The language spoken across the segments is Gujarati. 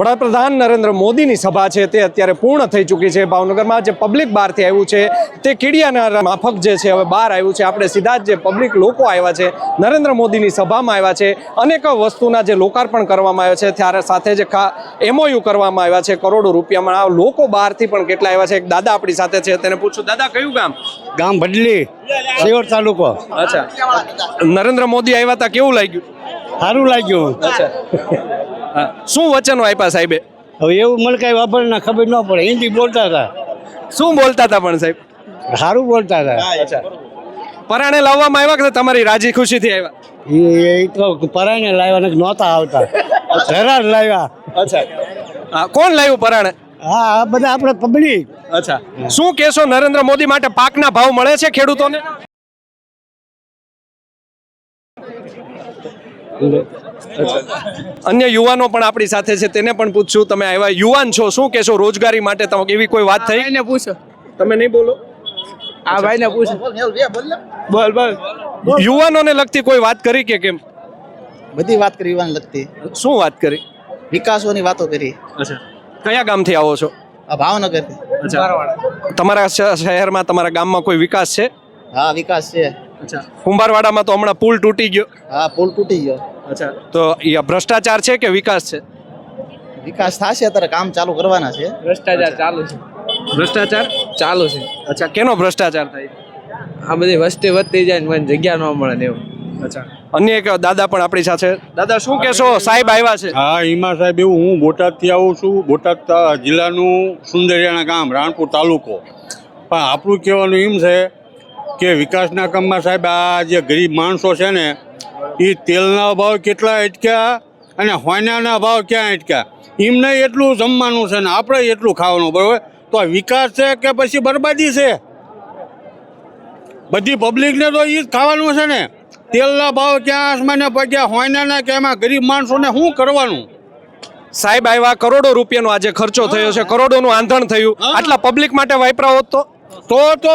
વડાપ્રધાન નરેન્દ્ર મોદીની સભા છે તે અત્યારે પૂર્ણ થઈ ચૂકી છે. ભાવનગરમાં જે પબ્લિક બહારથી આવ્યું છે તે કીડિયાના માફક જે છે હવે બહાર આવ્યું છે. આપણે સીધા જ જે પબ્લિક લોકો આવ્યા છે નરેન્દ્ર મોદીની સભામાં આવ્યા છે. અનેક વસ્તુના જે લોકાર્પણ કરવામાં આવ્યા છે ત્યારે સાથે જે એમઓયુ કરવામાં આવ્યા છે કરોડો રૂપિયામાં. લોકો બહારથી પણ કેટલા આવ્યા છે? એક દાદા આપણી સાથે છે તેને પૂછું. દાદા કયું ગામ? ગામ ભડલી સિયોર તાલુકો. અચ્છા. નરેન્દ્ર મોદી આવ્યા હતા કેવું લાગ્યું? સારું લાગ્યું. અચ્છા. શું વચનો આપ્યા સાહેબે? હવે એવું મને કઈ વાપરને ખબર ન પડે. હિન્દી બોલતા હતા. શું બોલતા હતા પણ સાહેબ? સારું બોલતા હતા. પરાણે લાવવામાં આવ્યા કે તમારી રાજી ખુશીથી આવ્યા? એ તો પરાણે લાવ્યા ને નહોતા આવતા. ઘરા લાવ્યા. અચ્છા. કોણ લાવ્યું પરાણે? હા બધા આપણે પબ્લિક. અચ્છા. શું કેશો નરેન્દ્ર મોદી માટે પાકના ભાવ મળે છે ખેડૂતોને? અન્ય યુવાનો પણ આપણી સાથે છે તેને પણ પૂછશું તમે આવ્યા યુવાન છો શું કહેશો? રોજગારી માટે તમે એવી કોઈ વાત થઈ? ભાઈને પૂછો. તમે નહીં બોલો? આ ભાઈને પૂછો. બોલ બોલ. યુવાનોને લગતી કોઈ વાત કરી કે કેમ? બધી વાત કરી યુવાન લગતી. શું વાત કરી? વિકાસોની વાતો કરી. અચ્છા. કયા ગામથી આવો છો? ભાવનગર તમારા શહેરમાં તમારા ગામમાં કોઈ વિકાસ છે? હા વિકાસ છે. અચ્છા. કુંભારવાડામાં તો હમણાં પુલ તૂટી ગયો. હા પુલ તૂટી ગયો. અચ્છા. તો એ ભ્રષ્ટાચાર છે કે વિકાસ છે? વિકાસ થશે અત્યારે કામ ચાલુ કરવાના છે. ભ્રષ્ટાચાર ચાલુ છે. ભ્રષ્ટાચાર? ચાલુ છે. અચ્છા કેનો ભ્રષ્ટાચાર થાય? આ બધી વસ્તી વધતી જાય ને મને જગ્યા ન મળે ને એવું. અચ્છા. અન્ય એક દાદા પણ આપણી સાથે. દાદા શું કહેશો? સાહેબ આવ્યા છે. હા હિમા સાહેબ એવું હું બોટાદથી આવું છું. બોટાદ જિલ્લાનું સુંદરિયાણા ગામ રાણપુર તાલુકો. પણ આપણું કહેવાનું એમ છે કે વિકાસના કામમાં સાહેબ આ જે ગરીબ માણસો છે ને એ તેલના ભાવ કેટલા અટક્યા અને હોયનાના ભાવ ક્યાં અટક્યા? એમને એટલું જમવાનું છે ને આપણે એટલું ખાવાનું બરાબર? તો આ વિકાસ છે કે પછી બરબાદી છે? બધી પબ્લિકને તો એ જ ખાવાનું છે ને તેલના ભાવ ક્યાં આસમાને પગ્યા હોયનાના કે એમાં ગરીબ માણસોને શું કરવાનું? સાહેબ આવ્યા કરોડો રૂપિયાનો આજે ખર્ચો થયો છે કરોડોનું આંધણ થયું. આટલા પબ્લિક માટે વાપરા હોત તો? તો તો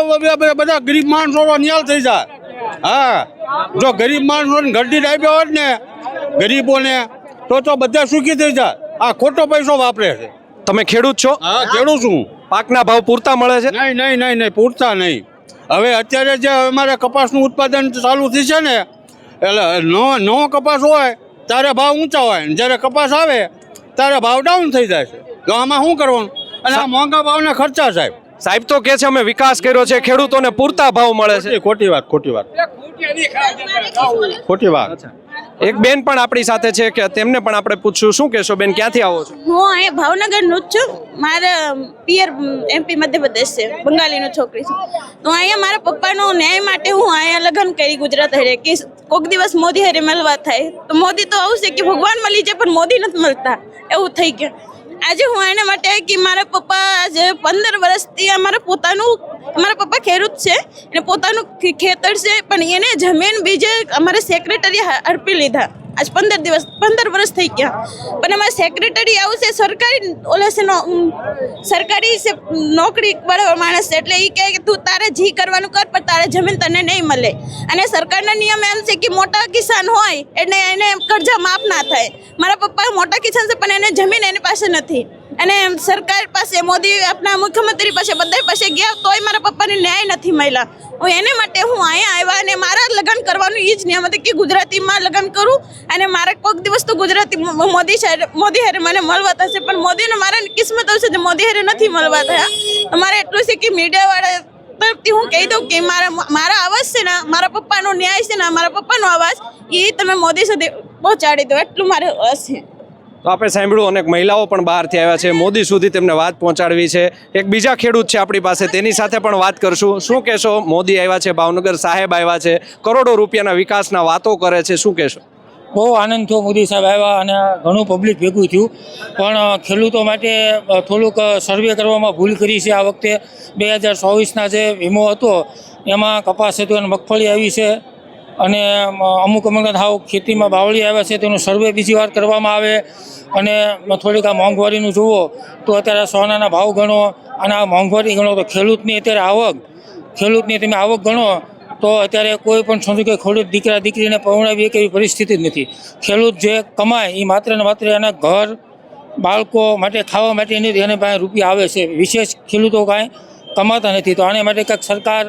બધા ગરીબ માણસો ન્યાલ થઈ જાય. હા. જો ગરીબ માણસોને ઘરડી આપ્યા હોત ને ગરીબોને તો તો બધા સુખી થઈ જાય. આ ખોટો પૈસો વાપરે છે. તમે ખેડૂત છો? હા ખેડૂત છું. પાકના ભાવ પૂરતા મળે છે? નહીં નહીં નહીં નહીં પૂરતા નહીં. હવે અત્યારે જે અમારે કપાસનું ઉત્પાદન ચાલુ થયું છે ને એટલે નવો નવો કપાસ હોય ત્યારે ભાવ ઊંચા હોય. ને જ્યારે કપાસ આવે ત્યારે ભાવ ડાઉન થઈ જાય છે. તો આમાં શું કરવાનું? અને આ મોંઘા ભાવના ખર્ચા સાહેબ. સાહેબ તો કે છે અમે વિકાસ કર્યો છે ખેડૂતોને પૂરતા ભાવ મળે છે. ખોટી- વાત ખોટી વાત. ખોટી વાત. એક બેન પણ આપણી સાથે છે કે તેમને પણ આપણે પૂછશું શું કહેશો બેન ક્યાંથી આવો છો? હું અહીંયા ભાવનગરનું જ છું. મારા પિયર એમપી મધ્યપ્રદેશ છે બંગાળીનું છોકરી છું. તો અહીંયા મારા પપ્પાનો ન્યાય માટે હું અહીંયા લગ્ન કરી ગુજરાત હરે કે કોઈક દિવસ મોદી હરે મળવા થાય. તો મોદી તો આવશે કે ભગવાન મળી જાય પણ મોદી નથી મળતા. એવું થઈ ગયું. આજે હું એના માટે કે મારા પપ્પા આજે પંદર વર્ષથી અમારા પોતાનું, અમારા પપ્પા ખેડૂત છે, એને પોતાનું ખેતર છે, પણ એને જમીન બીજે અમારે સેક્રેટરી અર્પી લીધા. આજ પંદર દિવસ પંદર વર્ષ થઈ ગયા. પણ અમારે સેક્રેટરી સરકારી ઓલા છે નો ઉમ, સરકારી છે નોકરી વાળો માણસ છે. એટલે એ કહે કે તું તારે જી કરવાનું કર પણ તારે જમીન તને નહીં મળે. અને સરકારના નિયમ એમ છે કે મોટા કિસાન હોય એટલે એને કરજા માફ ના થાય. મારા પપ્પા મોટા કિસાન છે પણ એને જમીન એની પાસે નથી. અને સરકાર પાસે, મોદી આપણા મુખ્યમંત્રી પાસે બધા પાસે ગયા તોય મારા પપ્પાને ન્યાય નથી મળ્યા. હું એને માટે હું અહીંયા આવ્યા અને મારા લગ્ન કરવાનું એ જ નિયમ હતો કે ગુજરાતીમાં લગ્ન કરું અને મારે કોઈક દિવસ તો ગુજરાતી મોદી મોદી હારે મને મળવા થશે, પણ મોદીને મારા કિસ્મત આવશે જે મોદી હારે નથી મળવા થયા. મારે એટલું છે કે મીડિયાવાળા તરફથી હું કહી દઉં કે મારા મારા અવાજ છે ને, મારા પપ્પાનો ન્યાય છે ને, મારા પપ્પાનો અવાજ એ તમે મોદી સુધી પહોંચાડી દો. એટલું મારે હશે તો આપણે સાંભળ્યું અનેક મહિલાઓ પણ બહારથી આવ્યા છે. મોદી સુધી તેમને વાત પહોંચાડવી છે. એક બીજા ખેડૂત છે આપણી પાસે, તેની સાથે પણ વાત કરશું. શું કહેશો? મોદી આવ્યા છે, ભાવનગર સાહેબ આવ્યા છે, કરોડો રૂપિયાના વિકાસના વાતો કરે છે. શું કહેશો? બહુ આનંદ થયો મોદી સાહેબ આવ્યા અને ઘણું પબ્લિક ભેગું થયું. પણ ખેડૂતો માટે થોડુંક સર્વે કરવામાં ભૂલ કરી છે. આ વખતે બે હજાર ચોવીસના જે વીમો હતો, એમાં કપાસ હતો અને મગફળી આવી છે. અને અમુક અમુક હાવ ખેતીમાં બાવળી આવે છે, તેનું સર્વે બીજી વાર કરવામાં આવે. અને થોડીક આ મોંઘવારીનું જુઓ, તો અત્યારે સોનાના ભાવ ગણો, અને આ મોંઘવારી ગણો તો ખેડૂતની અત્યારે આવક, ખેડૂતની તમે આવક ગણો, તો અત્યારે કોઈ પણ સમજો કે ખેડૂત દીકરા દીકરીને એક એવી પરિસ્થિતિ જ નથી. ખેડૂત જે કમાય એ માત્ર ને માત્ર એના ઘર, બાળકો માટે, ખાવા માટે માટેની એને પાસે રૂપિયા આવે છે. વિશેષ ખેડૂતો કાંઈ કમાતા નથી. તો આને માટે કંઈક સરકાર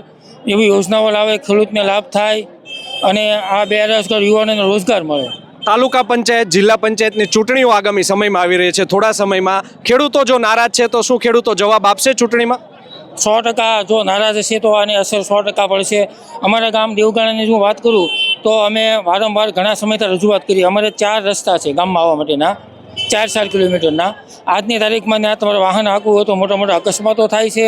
એવી યોજનાઓ લાવે, ખેડૂતને લાભ થાય અને આ બેરોજગાર યુવાનોને રોજગાર મળે. તાલુકા પંચાયત જિલ્લા પંચાયતની ચૂંટણીઓ આગામી સમયમાં આવી રહી છે. થોડા સમયમાં ખેડૂતો જો નારાજ છે તો શું ખેડૂતો જવાબ આપશે ચૂંટણીમાં? સો ટકા જો નારાજ હશે તો આની અસર સો ટકા પડશે. અમારા ગામ દેવગાણાની જો વાત કરું તો અમે વારંવાર ઘણા સમયથી રજૂઆત કરી. અમારે ચાર રસ્તા છે ગામમાં આવવા માટેના ચાર ચાર કિલોમીટરના. આજની તારીખમાં ત્યાં તમારે વાહન હાંકવું હોય તો મોટા મોટા અકસ્માતો થાય છે.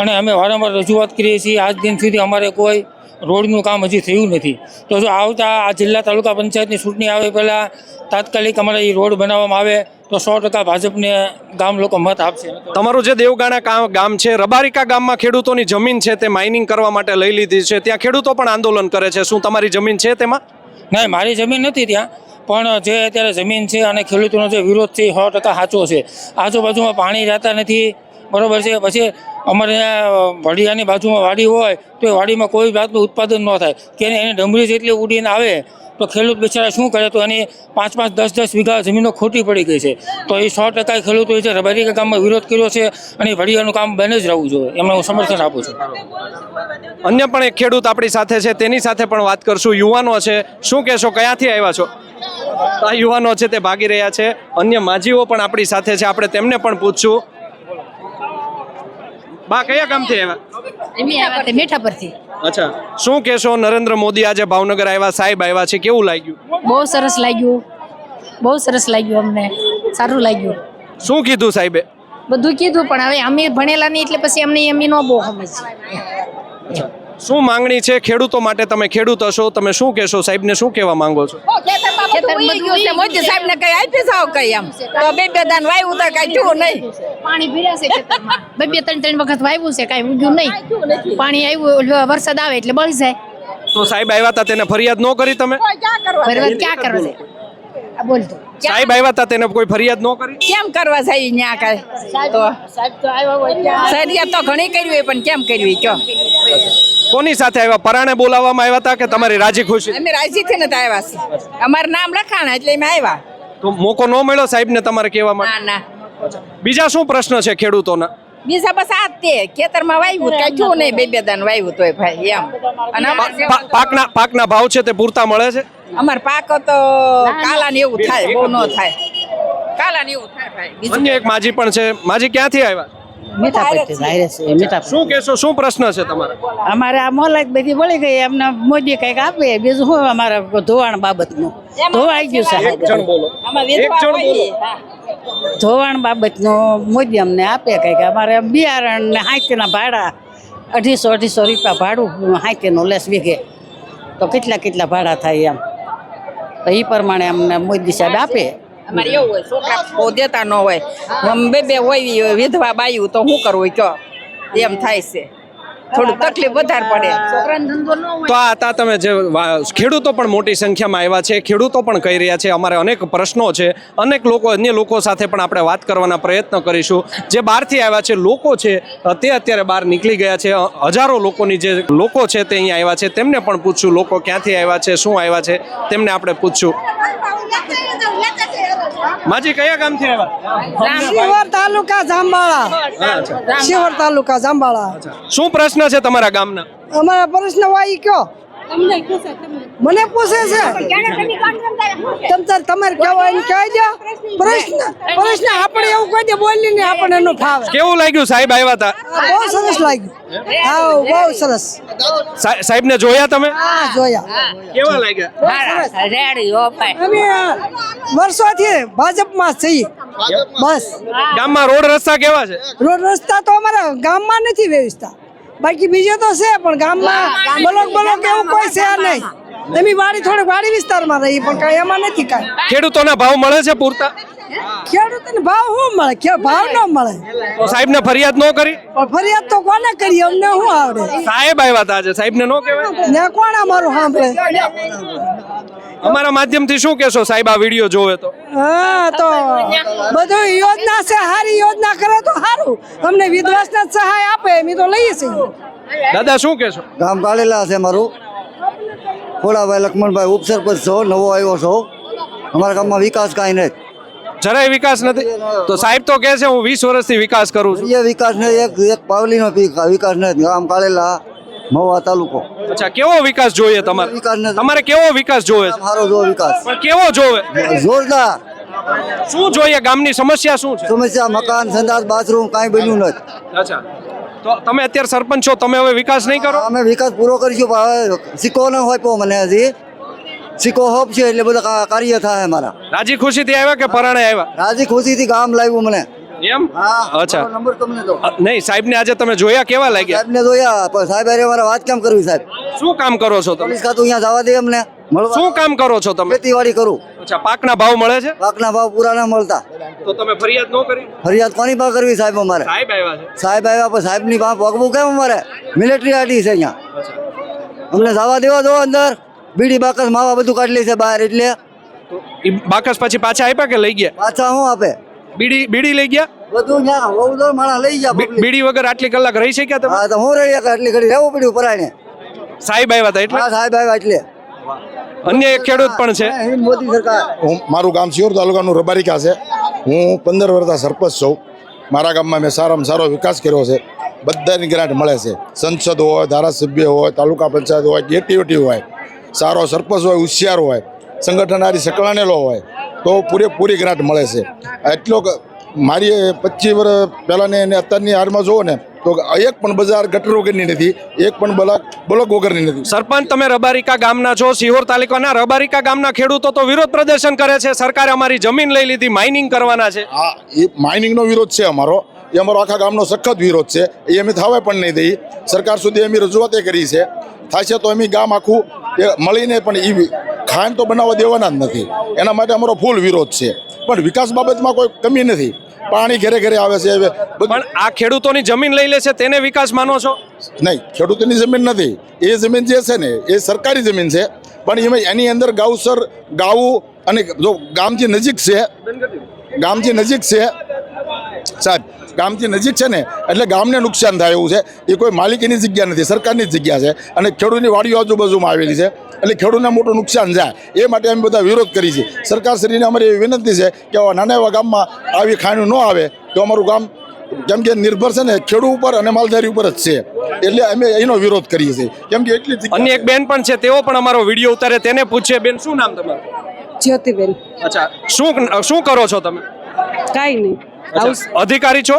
અને અમે વારંવાર રજૂઆત કરીએ છીએ. આજ દિન સુધી અમારે કોઈ રોડનું કામ હજી થયું નથી. તો જો આવતા આ જિલ્લા તાલુકા પંચાયતની ચૂંટણી આવે પહેલાં તાત્કાલિક અમારે એ રોડ બનાવવામાં આવે તો સો ટકા ભાજપને ગામ લોકો મત આપશે. તમારું જે દેવગાણા ગામ છે રબારિકા ગામમાં ખેડૂતોની જમીન છે તે માઇનિંગ કરવા માટે લઈ લીધી છે. ત્યાં ખેડૂતો પણ આંદોલન કરે છે. શું તમારી જમીન છે તેમાં? ના મારી જમીન નથી ત્યાં પણ જે અત્યારે જમીન છે અને ખેડૂતોનો જે વિરોધ છે સો ટકા સાચો છે. આજુબાજુમાં પાણી રહેતા નથી બરોબર છે, પછી અમારે ત્યાં વડિયાની બાજુમાં વાડી હોય તો એ વાડીમાં કોઈ જાતનું ઉત્પાદન ન થાય. કે એને ડમરી જેટલી ઉડીને આવે તો ખેડૂત બિચારા શું કરે તો એની પાંચ પાંચ દસ દસ વીઘા જમીનો ખોટી પડી ગઈ છે. તો એ સો ટકા ખેડૂતોએ જે રબારી ગામમાં વિરોધ કર્યો છે અને વડિયાનું કામ બને જ રહેવું જોઈએ. એમને હું સમર્થન આપું છું. અન્ય પણ એક ખેડૂત આપણી સાથે છે, તેની સાથે પણ વાત કરશું. યુવાનો છે, શું કહેશો? ક્યાંથી આવ્યા છો? આ યુવાનો છે તે ભાગી રહ્યા છે. અન્ય માજીઓ પણ આપણી સાથે છે. આપણે તેમને પણ પૂછશું. બા કયા ગામથી આવ્યા? મીઠા પરથી અચ્છા. શું કહેશો નરેન્દ્ર મોદી આજે ભાવનગર આવ્યા સાહેબ આવ્યા છે કેવું લાગ્યું? બહુ સરસ લાગ્યું. બહુ સરસ લાગ્યું અમને. સારું લાગ્યું. શું કીધું સાહેબે? બધું કીધું પણ હવે અમે ભણેલા નહીં એટલે પછી અમને એમ ન બહુ સમજ. શું માંગણી છે? ખેડૂતો માટે તમે ખેડૂત હશો તમે શું કહેશો? સાહેબને શું કહેવા માંગો છો? મોદી સાહેબ ને કઈ આપી જાવ કઈ એમ? તો બે બે દાન વાયુ તો કઈ થયું નહીં. પાણી ભીરાશે ખેતરમાં. બે બે ત્રણ ત્રણ વખત વાવ્યું છે કાંઈ ઉગ્યું નહીં. પાણી આવ્યું વરસાદ આવે એટલે બળી જાય. તો સાહેબ આવ્યા હતા તેને ફરિયાદ ન કરી તમે? ફરિયાદ ક્યાં કરવા સાહેબ આવ્યા હતા તેને કોઈ ફરિયાદ ન કરી? કેમ કરવા સાહેબ ન્યા કઈ? તો સાહેબ તો આવ્યા હોય તો ઘણી કરવી પણ કેમ કરવી? કયો? કોની સાથે આવ્યા? પરાણે બોલાવવામાં આવ્યા હતા કે તમારી રાજી ખુશી? અમે રાજી થઈને તો આવ્યા છીએ અમારું નામ લખાણા એટલે અમે આવ્યા. તો મોકો ન મળ્યો સાહેબને તમારે કહેવા માટે? ના ના. બીજા શું પ્રશ્ન છે ખેડૂતોના? બીજા બસ આ તે ખેતરમાં વાવ્યું કઈ થયું નહીં બે બે દાન વાવ્યું તોય ભાઈ એમ. અને પાકના પાકના ભાવ છે તે પૂરતા મળે છે? અમાર પાક તો કાલા ને એવું થાય બહુ ન થાય. કાલા ને એવું થાય ભાઈ અન્ય એક માજી પણ છે. માજી ક્યાંથી આવ્યા? શું કહેશો? શું પ્રશ્ન છે તમારા? અમારે આ મોલાત બધી મળી ગઈ. એમને મોદી કંઈક આપે. બીજું શું અમારે ધોવાણ બાબતનું? ધોવાઈ ગયું છે. એક જણ બોલો. એક જણ બોલો. ધોવાણ બાબતનું મોદી અમને આપે કંઈક. અમારે બિયારણ ને હાંતીના ભાડા અઢીસો અઢીસો રૂપિયા ભાડું હાંતીનું લેસ વીઘે. તો કેટલા કેટલા ભાડા થાય એમ? તો એ પ્રમાણે અમને મોદી સાહેબ આપે. અમારે એવું હોય છોકરા બહુ દેતા ન હોય. બે બે હોય વિધવા બાયું તો શું કરવું કયો? એમ થાય છે. થોડું તકલીફ વધારે પડે. છોકરાને ધંધો ન હોય. તો આ તા તમે જે ખેડૂતો પણ મોટી સંખ્યામાં આવ્યા છે ખેડૂતો પણ કહી રહ્યા છે અમારે અનેક પ્રશ્નો છે. અનેક લોકો અન્ય લોકો સાથે પણ આપણે વાત કરવાના પ્રયત્ન કરીશું. જે બહારથી આવ્યા છે લોકો છે તે અત્યારે બહાર નીકળી ગયા છે. હજારો લોકોની જે લોકો છે તે અહીંયા આવ્યા છે. તેમને પણ પૂછશું લોકો ક્યાંથી આવ્યા છે શું આવ્યા છે તેમને આપણે પૂછશું. માજી કયા ગામથી આવ્યા? શિવર તાલુકા જાંબાળા શિવર તાલુકા જાંબાળા શું પ્રશ્ન છે તમારા ગામના? અમારા પ્રશ્ન હોય કયો? મને પૂછે છે. તમ તમારે કહેવાય કહી દો. પ્રશ્ન પ્રશ્ન આપણે એવું કહી દે બોલી ને આપણને એનો ફાવે. કેવું લાગ્યું સાહેબ આવ્યા હતા? બહુ સરસ લાગ્યું. હા? બહુ સરસ. સાહેબ સાહેબને જોયા તમે? હા જોયા. કેવા લાગ્યા? અમે વર્ષોથી ભાજપમાં છીએ. બસ. ગામમાં રોડ રસ્તા કેવા છે? રોડ રસ્તા તો અમારા ગામમાં નથી વ્યવસ્થા. બાકી બીજે તો છે પણ ગામમાં બ્લોક બ્લોક એવું કોઈ છે નહીં. એમની વાડી થોડીક વાડી વિસ્તારમાં રહી પણ કાંઈ એમાં નથી કાંઈ. ખેડૂતોના ભાવ મળે છે પૂરતા? ખેડૂતને ભાવ શું મળે? કે ભાવ ન મળે. તો સાહેબને ફરિયાદ ન કરી? ફરિયાદ તો કોને કરી અમને શું આવડે? સાહેબ આવ્યા હતા આજે સાહેબને ન કહેવાય? ને કોણ અમારું સાંભળે? અમારા માધ્યમથી શું કહેશો સાહેબ આ વીડિયો જોવે તો? હા તો બધું યોજના છે સારી યોજના કરે તો સારું અમને વિધવાસને સહાય આપે એમ તો લઈએ છીએ. દાદા શું કહેશો? ગામ કાળેલા છે મારું. ખોડાભાઈ લક્ષ્મણભાઈ ઉપસરપંચ છો નવો આવ્યો છો. અમારા ગામમાં વિકાસ કાંઈ નથી જરાય વિકાસ નથી? તો સાહેબ તો કહે છે હું વીસ વર્ષથી વિકાસ કરું છું. એ વિકાસ નથી એક એક પાવલીનો વિકાસ નથી ગામ કાળેલા મહુવા તાલુકો. અચ્છા કેવો વિકાસ જોઈએ તમારે? તમારે કેવો વિકાસ જોવે સારો જો વિકાસ. પણ કેવો જોવે? જોરદાર. શું જોઈએ? ગામની સમસ્યા શું છે? સમસ્યા મકાન સંદાસ બાથરૂમ કાંઈ બન્યું નથી. અચ્છા. તો તમે અત્યારે સરપંચ છો તમે હવે વિકાસ નહીં કરો? અમે વિકાસ પૂરો કરીશું પણ હવે સિક્કો ન હોય પો મને હજી. સિક્કો હોપ છે એટલે બધા કાર્ય થાય મારા રાજી ખુશીથી આવ્યા કે પરાણે આવ્યા? રાજી ખુશીથી ગામ લાવ્યું મને. એમ? હા. અચ્છા. નંબર તમને દો. નહીં સાહેબને આજે તમે જોયા કેવા લાગ્યા? સાહેબને જોયા પણ સાહેબ અરે મારે વાત કેમ કરવી સાહેબ? શું કામ કરો છો તમે? પોલીસ ખાતું અહીંયા જવા દે અમને. મળવા. શું કામ કરો છો તમે? ખેતીવાડી કરું. અચ્છા પાકના ભાવ મળે છે? પાકના ભાવ પૂરા ના મળતા. તો તમે ફરિયાદ ન કરી? ફરિયાદ કોની પાસે કરવી સાહેબ અમારે? સાહેબ આવ્યા છે. સાહેબ આવ્યા પણ સાહેબની પાસે પગવું કેમ અમારે? મિલિટરી આટી છે અહીંયા. અમને જવા દેવા દો અંદર. બીડી બાકસ માવા બધું કાઢી લે છે બહાર એટલે. બાકસ પછી પાછા આપ્યા કે લઈ ગયા? પાછા શું આપે? બીડી બીડી લઈ ગયા? બધું ત્યાં બહુ તો માણસ લઈ ગયા બીડી વગર આટલી કલાક રહી શક્યા તમે? હા તો હું રહી આટલી ઘડી રહેવું પડ્યું પરાયણે સાહેબ આવ્યા હતા એટલે? સાહેબ આવ્યા એટલે. અન્ય એક ખેડૂત પણ છે. મોદી સરકાર. હું મારું ગામ સિયોર તાલુકાનું રબારિકા છે. હું પંદર વર્ષના સરપંચ છું. મારા ગામમાં મેં સારામાં સારો વિકાસ કર્યો છે. બધાની ગ્રાન્ટ મળે છે. સંસદ હોય ધારાસભ્ય હોય તાલુકા પંચાયત હોય એટીઓટી હોય. સારો સરપંચ હોય હોશિયાર હોય સંગઠનારી સકળાનેલો હોય. તો પૂરેપૂરી ગ્રાન્ટ મળે છે. એટલો મારી પચીસ વર્ષ પહેલાંની અને અત્યારની હારમાં જુઓ ને તો એક પણ બજાર ગટર વગરની નથી એક પણ બ્લોક બ્લોક વગરની નથી. સરપંચ તમે રબારિકા ગામના છો સિહોર તાલુકાના રબારિકા ગામના ખેડૂતો તો વિરોધ પ્રદર્શન કરે છે. સરકારે અમારી જમીન લઈ લીધી માઇનિંગ કરવાના છે. આ એ માઇનિંગનો વિરોધ છે અમારો. એ અમારો આખા ગામનો સખત વિરોધ છે. એ અમે થવા પણ નહીં દઈ. સરકાર સુધી અમે રજૂઆતે કરી છે. થશે તો અમે ગામ આખું એ મળીને પણ એ ખાંડ તો બનાવવા દેવાના જ નથી. એના માટે અમારો ફૂલ વિરોધ છે. પણ વિકાસ બાબતમાં કોઈ કમી નથી. પાણી ઘરે ઘરે આવે છે પણ આ ખેડૂતોની જમીન લઈ લેશે તેને વિકાસ માનો છો? નહીં ખેડૂતોની જમીન નથી. એ જમીન જે છે ને એ સરકારી જમીન છે. પણ એમાં એની અંદર ગાઉસર ગાવું અને જો ગામથી નજીક છે ગામથી નજીક છે સાહેબ ગામથી નજીક છે ને એટલે ગામને નુકસાન થાય એવું છે. એ કોઈ માલિકીની જગ્યા નથી સરકારની જ જગ્યા છે. અને ખેડૂતની વાડીઓ આજુબાજુમાં આવેલી છે. એટલે ખેડૂતને મોટું નુકસાન જાય. એ માટે અમે બધા વિરોધ કરી છે. સરકારશ્રીને અમારી એવી વિનંતી છે કે આવા નાના એવા ગામમાં આવી ખાણું ન આવે તો અમારું ગામ કેમ કે નિર્ભર છે ને ખેડૂત ઉપર અને માલધારી ઉપર જ છે. એટલે અમે એનો વિરોધ કરીએ છીએ. કેમ કે એટલી અન્ય એક બેન પણ છે તેઓ પણ અમારો વીડિયો ઉતારે તેને પૂછે બેન શું નામ તમારું? જ્યોતિબેન. અચ્છા શું શું કરો છો તમે? કાઈ નહીં. અધિકારી છો?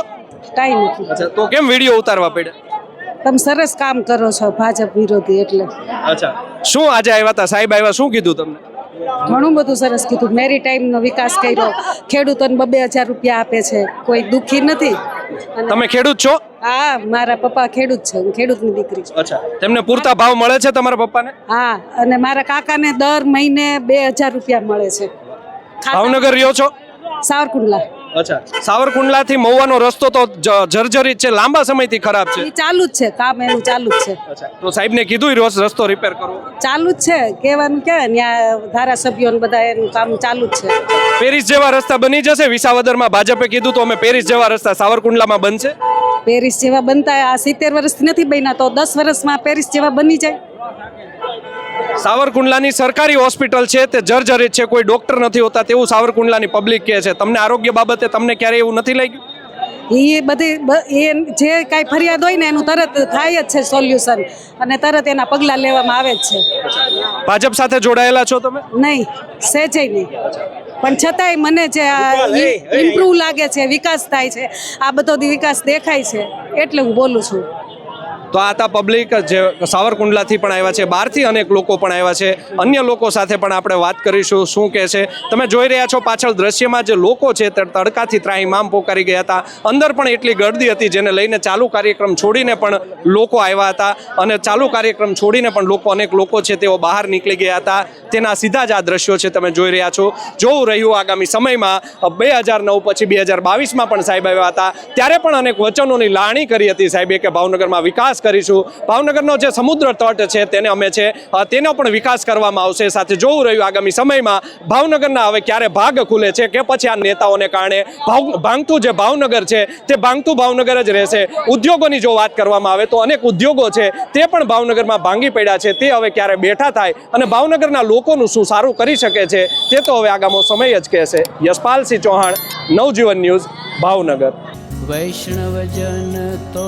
કાંઈ નથી. અચ્છા તો કેમ વીડિયો ઉતારવા પડ્યા? તમે સરસ કામ કરો છો ભાજપ વિરોધી એટલે. અચ્છા શું આજે આવ્યા હતા? સાહેબ આવ્યા શું કીધું તમને? ઘણું બધું સરસ કીધું. મેરી ટાઈમનો વિકાસ કર્યો. ખેડૂતોને બબે હજાર રૂપિયા આપે છે. કોઈ દુઃખી નથી. તમે ખેડૂત છો? હા મારા પપ્પા ખેડૂત છે. હું ખેડૂતની દીકરી છું. અચ્છા. તેમને પૂરતા ભાવ મળે છે તમારા પપ્પાને? હા અને મારા કાકાને દર મહિને બે હજાર રૂપિયા મળે છે. ભાવનગર રહ્યો છો? સાવરકુંડલા. અચ્છા. સાવરકુંડલા થી મહુવાનો રસ્તો તો જર્જરિત છે લાંબા સમયથી ખરાબ છે. ચાલુ જ છે કામ એનું ચાલુ જ છે. તો તો સાહેબને કીધું રોજ રસ્તો રિપેર કરવો? ચાલુ જ છે કહેવાનું કે ત્યાં ધારાસભ્યો ને બધા એનું કામ ચાલુ જ છે. પેરિસ જેવા રસ્તા બની જશે? વિસાવદરમાં ભાજપે કીધું તો અમે પેરિસ જેવા રસ્તા સાવરકુંડલામાં બનશે? પેરિસ જેવા બનતા આ સિત્તેર વર્ષથી નથી બન્યા તો દસ વર્ષમાં પેરિસ જેવા બની જાય. સાવરકુંડલાની સરકારી હોસ્પિટલ છે તે જર્જરિત છે કોઈ ડોક્ટર નથી હોતા તેવું સાવરકુંડલાની પબ્લિક કહે છે. તમને આરોગ્ય બાબતે તમને ક્યારે એવું નથી લાગ્યું? એ બધી એ જે કાંઈ ફરિયાદ હોય ને એનું તરત થાય જ છે સોલ્યુશન. અને તરત એના પગલાં લેવામાં આવે જ છે. ભાજપ સાથે જોડાયેલા છો તમે? નહીં સહેજે નહીં. પણ છતાંય મને જે આ ઇમ્પ્રૂવ લાગે છે વિકાસ થાય છે. આ બધો વિકાસ દેખાય છે એટલે હું બોલું છું. તો આ હતા પબ્લિક જે સાવરકુંડલાથી પણ આવ્યા છે, બહારથી અનેક લોકો પણ આવ્યા છે. અન્ય લોકો સાથે પણ આપણે વાત કરીશું, શું કહે છે. તમે જોઈ રહ્યા છો પાછળ દ્રશ્યમાં જે લોકો છે તે તડકાથી ત્રાહીમામ પોકારી ગયા હતા. અંદર પણ એટલી ગર્દી હતી જેને લઈને ચાલુ કાર્યક્રમ છોડીને પણ લોકો આવ્યા હતા. અને ચાલુ કાર્યક્રમ છોડીને પણ લોકો અનેક લોકો છે તેઓ બહાર નીકળી ગયા હતા. તેના સીધા જ આ દ્રશ્યો છે તમે જોઈ રહ્યા છો. જોવું રહ્યું આગામી સમયમાં બે હજાર નવ પછી બે હજાર બાવીસમાં પણ સાહેબ આવ્યા હતા. ત્યારે પણ અનેક વચનોની લાણી કરી હતી સાહેબે કે ભાવનગરમાં વિકાસ કરીશું. ભાવનગરનો જે સમુદ્ર તટ છે તેને અમે છે તેનો પણ વિકાસ કરવામાં આવશે. સાથે જોવું રહ્યું આગામી સમયમાં ભાવનગરના હવે ક્યારે ભાગ ખુલે છે કે પછી આ નેતાઓને કારણે ભાવ, ભાંગતું જે ભાવનગર છે, તે ભાંગતું ભાવનગર જ રહેશે. ઉદ્યોગોની જો વાત કરવામાં આવે તો અનેક ઉદ્યોગો છે, તે પણ ભાવનગરમાં ભાંગી પડ્યા છે. તે હવે ક્યારે બેઠા થાય અને ભાવનગરના લોકોનું શું સારું કરી શકે છે, તે તો હવે આગામો સમય જ કહેશે. યશપાલસિંહ ચૌહાણ, નવજીવન ન્યૂઝ, ભાવનગર. વૈષ્ણવજન તો